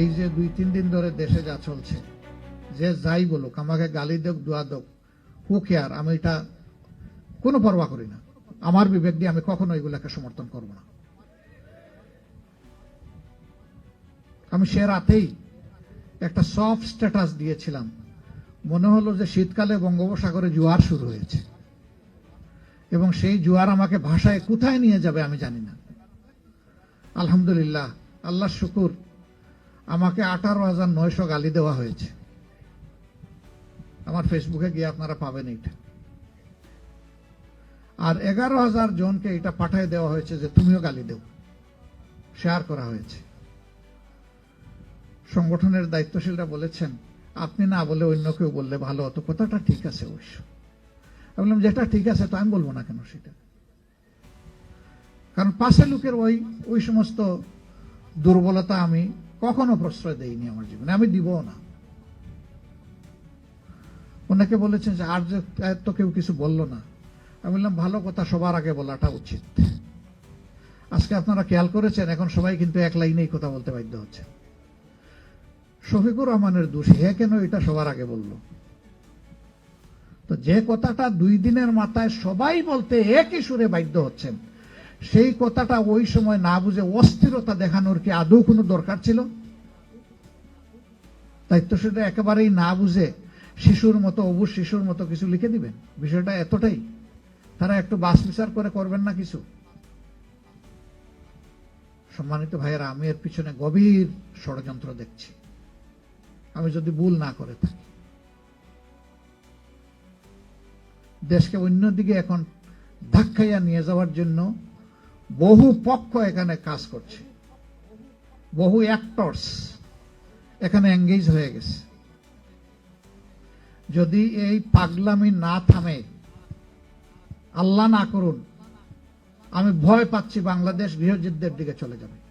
এই যে দুই, তিন দিন ধরে দেশে যা চলছে, যে যাই বলুক, আমাকে গালি দেখ দোয়া দেখ হু কেয়ার আমি এটা কোনো পরোয়া করি না। আমার বিবেক দিয়ে আমি কখনো এগুলাকে সমর্থন করব না। আমি সে রাতেই একটা সফট স্ট্যাটাস দিয়েছিলাম। মনে হলো যে শীতকালে বঙ্গোপসাগরে জোয়ার শুরু হয়েছে। এবং সেই জোয়ার আমাকে ভাষায় কোথায় নিয়ে যাবে আমি জানি না। আলহামদুলিল্লাহ আল্লাহ শুকুর আমাকে আঠারো হাজার নয়শো গালি দেওয়া হয়েছে। আমার ফেসবুকে গিয়ে আপনারা পাবেন এইটা আর এগারো হাজার জনকে এটা পাঠিয়ে দেওয়া হয়েছে যে তুমিও গালি দেও। শেয়ার করা হয়েছে। সংগঠনের দায়িত্বশীলরা বলেছেন, আপনি না বলে অন্য কেউ বললে ভালো হতো। কথাটা ঠিক আছে অবশ্য। আমি বললাম, যেটা ঠিক আছে, তো আমি বলব না কেন সেটা? কারণ পাশে লোকের ওই ওই সমস্ত দুর্বলতা আমি কখনো প্রশ্রয় দেয়নি আমার জীবনে। আমি দিব না। ওনাকে বলেছেন যে, আর যে তো কেউ কিছু বলল না। আমি বললাম, ভালো কথা, সবার আগে বলাটা উচিত। আজকে আপনারা খেয়াল করেছেন, এখন সবাই কিন্তু এক লাইনেই কথা বলতে বাধ্য হচ্ছে। শফিকুর রহমানের দোষ, হে কেন এটা সবার আগে বলল? তো যে কথাটা দুই দিনের মাথায় সবাই বলতে একই সুরে বাধ্য হচ্ছেন সেই কথাটা ওই সময় না বুঝে অস্থিরতা দেখানোর কি আদৌ কোনো দরকার ছিল? দায়িত্বশীলরা একেবারেই না বুঝে শিশুর মতো অবুজ শিশুর মতো কিছু লিখে দিবেন। বিষয়টা এতটাই। তারা একটু বাস বিচার করে করবেন না কিছু? সম্মানিত ভাইয়েরা, আমি এর পিছনে গভীর ষড়যন্ত্র দেখছি। আমি যদি ভুল না করে থাকি। দেশকে অন্যদিকে এখন ধাক্কাইয়া নিয়ে যাওয়ার জন্য বহু পক্ষ এখানে কাজ করছে। বহু অ্যাক্টর্স এখানে এঙ্গেজ হয়ে গেছে। যদি এই পাগলামি না থামে, আল্লাহ না করুন, আমি ভয় পাচ্ছি বাংলাদেশ গৃহযুদ্ধের দিকে চলে যাবে।